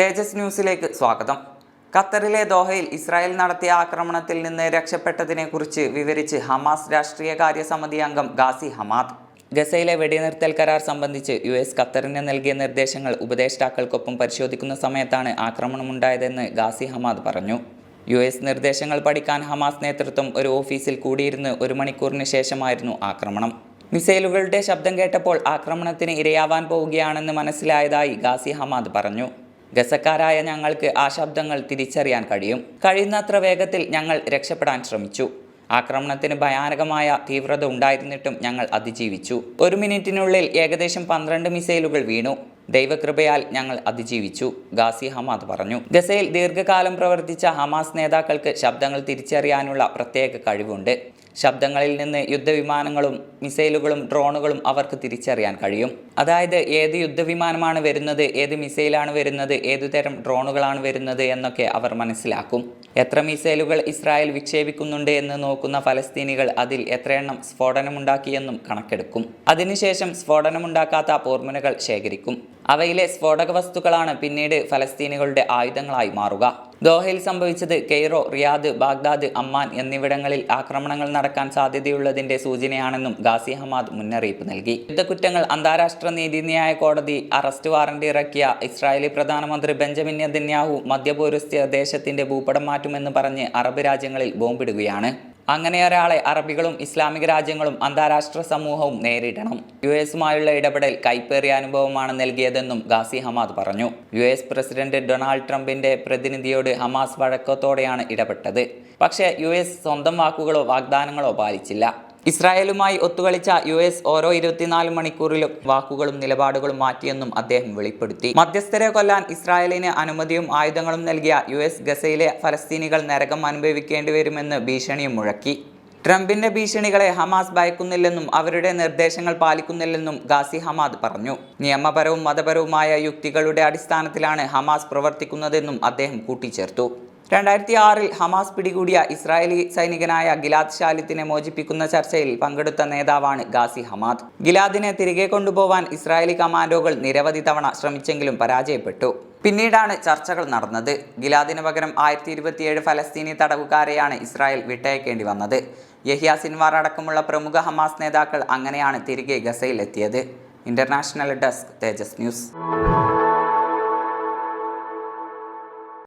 തേജസ് ന്യൂസിലേക്ക് സ്വാഗതം. ഖത്തറിലെ ദോഹയിൽ ഇസ്രായേൽ നടത്തിയ ആക്രമണത്തിൽ നിന്ന് രക്ഷപ്പെട്ടതിനെക്കുറിച്ച് വിവരിച്ച് ഹമാസ് രാഷ്ട്രീയകാര്യ സമിതി അംഗം ഗാസി ഹമാദ്. ഗസയിലെ വെടിനിർത്തൽ കരാർ സംബന്ധിച്ച് യു എസ് ഖത്തറിന് നൽകിയ നിർദ്ദേശങ്ങൾ ഉപദേഷ്ടാക്കൾക്കൊപ്പം പരിശോധിക്കുന്ന സമയത്താണ് ആക്രമണമുണ്ടായതെന്ന് ഗാസി ഹമാദ് പറഞ്ഞു. യു എസ് നിർദ്ദേശങ്ങൾ പഠിക്കാൻ ഹമാസ് നേതൃത്വം ഒരു ഓഫീസിൽ കൂടിയിരുന്ന് ഒരു മണിക്കൂറിന് ശേഷമായിരുന്നു ആക്രമണം. മിസൈലുകളുടെ ശബ്ദം കേട്ടപ്പോൾ ആക്രമണത്തിന് ഇരയാവാൻ പോവുകയാണെന്ന് മനസ്സിലായതായി ഗാസി ഹമാദ് പറഞ്ഞു. ഗസക്കാരായ ഞങ്ങൾക്ക് ആ ശബ്ദങ്ങൾ തിരിച്ചറിയാൻ കഴിയും. കഴിയുന്നത്ര വേഗത്തിൽ ഞങ്ങൾ രക്ഷപ്പെടാൻ ശ്രമിച്ചു. ആക്രമണത്തിന് ഭയാനകമായ തീവ്രത ഉണ്ടായിരുന്നിട്ടും ഞങ്ങൾ അതിജീവിച്ചു. ഒരു മിനിറ്റിനുള്ളിൽ ഏകദേശം പന്ത്രണ്ട് മിസൈലുകൾ വീണു. ദൈവകൃപയാൽ ഞങ്ങൾ അതിജീവിച്ചു ഗാസി ഹമാദ് പറഞ്ഞു. ഗസയിൽ ദീർഘകാലം പ്രവർത്തിച്ച ഹമാസ് നേതാക്കൾക്ക് ശബ്ദങ്ങൾ തിരിച്ചറിയാനുള്ള പ്രത്യേക കഴിവുണ്ട്. ശബ്ദങ്ങളിൽ നിന്ന് യുദ്ധവിമാനങ്ങളും മിസൈലുകളും ഡ്രോണുകളും അവർക്ക് തിരിച്ചറിയാൻ കഴിയും. അതായത് ഏത് യുദ്ധവിമാനമാണ് വരുന്നത് ഏത് മിസൈലാണ് വരുന്നത് ഏതു തരം ഡ്രോണുകളാണ് വരുന്നത് എന്നൊക്കെ അവർ മനസ്സിലാക്കും. എത്ര മിസൈലുകൾ ഇസ്രായേൽ വിക്ഷേപിക്കുന്നുണ്ട് എന്ന് നോക്കുന്ന ഫലസ്തീനികൾ അതിൽ എത്രയെണ്ണം സ്ഫോടനമുണ്ടാക്കിയെന്നും കണക്കെടുക്കും. അതിനുശേഷം സ്ഫോടനമുണ്ടാക്കാത്ത പോർമുനകൾ ശേഖരിക്കും. അവയിലെ സ്ഫോടക വസ്തുക്കളാണ് പിന്നീട് ഫലസ്തീനുകളുടെ ആയുധങ്ങളായി മാറുക. ദോഹയിൽ സംഭവിച്ചത് കെയ്റോ റിയാദ് ബാഗ്ദാദ് അമ്മാൻ എന്നിവിടങ്ങളിൽ ആക്രമണങ്ങൾ നടക്കാൻ സാധ്യതയുള്ളതിന്റെ സൂചനയാണെന്നും ഗാസി ഹമാദ് മുന്നറിയിപ്പ് നൽകി. യുദ്ധക്കുറ്റങ്ങൾ അന്താരാഷ്ട്ര നീതിന്യായ കോടതി അറസ്റ്റ് വാറന്റ് ഇറക്കിയ ഇസ്രായേലി പ്രധാനമന്ത്രി ബെഞ്ചമിൻ നെതന്യാഹു മധ്യപൗരസ്ത്യ ദേശത്തിന്റെ ഭൂപടം മാറ്റുമെന്ന് പറഞ്ഞ് അറബ് രാജ്യങ്ങളിൽ ബോംബിടുകയാണ്. അങ്ങനെ ഒരാളെ അറബികളും ഇസ്ലാമിക രാജ്യങ്ങളും അന്താരാഷ്ട്ര സമൂഹവും നേരിടണം. യു എസുമായുള്ള ഇടപെടൽ കൈപ്പേറിയ അനുഭവമാണ് നൽകിയതെന്നും ഗാസി ഹമാദ് പറഞ്ഞു. യു എസ് പ്രസിഡന്റ് ഡൊണാൾഡ് ട്രംപിന്റെ പ്രതിനിധിയോട് ഹമാസ് വഴക്കത്തോടെയാണ് ഇടപെട്ടത്. പക്ഷേ യു എസ് സ്വന്തം വാക്കുകളോ വാഗ്ദാനങ്ങളോ പാലിച്ചില്ല. ഇസ്രായേലുമായി ഒത്തുകളിച്ച യു എസ് ഓരോ ഇരുപത്തിനാല് മണിക്കൂറിലും വാക്കുകളും നിലപാടുകളും മാറ്റിയെന്നും അദ്ദേഹം വെളിപ്പെടുത്തി. മധ്യസ്ഥരെ കൊല്ലാൻ ഇസ്രായേലിന് അനുമതിയും ആയുധങ്ങളും നൽകിയ യു എസ് ഗസയിലെ ഫലസ്തീനികൾ നരകം അനുഭവിക്കേണ്ടി വരുമെന്ന് ഭീഷണിയും മുഴക്കി. ട്രംപിന്റെ ഭീഷണികളെ ഹമാസ് ഭയക്കുന്നില്ലെന്നും അവരുടെ നിർദ്ദേശങ്ങൾ പാലിക്കുന്നില്ലെന്നും ഗാസി ഹമാദ് പറഞ്ഞു. നിയമപരവും മതപരവുമായ യുക്തികളുടെ അടിസ്ഥാനത്തിലാണ് ഹമാസ് പ്രവർത്തിക്കുന്നതെന്നും അദ്ദേഹം കൂട്ടിച്ചേർത്തു. രണ്ടായിരത്തി ആറിൽ ഹമാസ് പിടികൂടിയ ഇസ്രായേലി സൈനികനായ ഗിലാദ് ഷാലിത്തിനെ മോചിപ്പിക്കുന്ന ചർച്ചയിൽ പങ്കെടുത്ത നേതാവാണ് ഗാസി ഹമാദ്. ഗിലാദിനെ തിരികെ കൊണ്ടുപോവാൻ ഇസ്രായേലി കമാൻഡോകൾ നിരവധി തവണ ശ്രമിച്ചെങ്കിലും പരാജയപ്പെട്ടു. പിന്നീടാണ് ചർച്ചകൾ നടന്നത്. ഗിലാദിന് പകരം ആയിരത്തി ഇരുപത്തിയേഴ് ഫലസ്തീനി തടവുകാരെയാണ് ഇസ്രായേൽ വിട്ടയക്കേണ്ടി വന്നത്. യഹിയ സിൻവാർ അടക്കമുള്ള പ്രമുഖ ഹമാസ് നേതാക്കൾ അങ്ങനെയാണ് തിരികെ ഗസയിലെത്തിയത്. International desk Tejas news.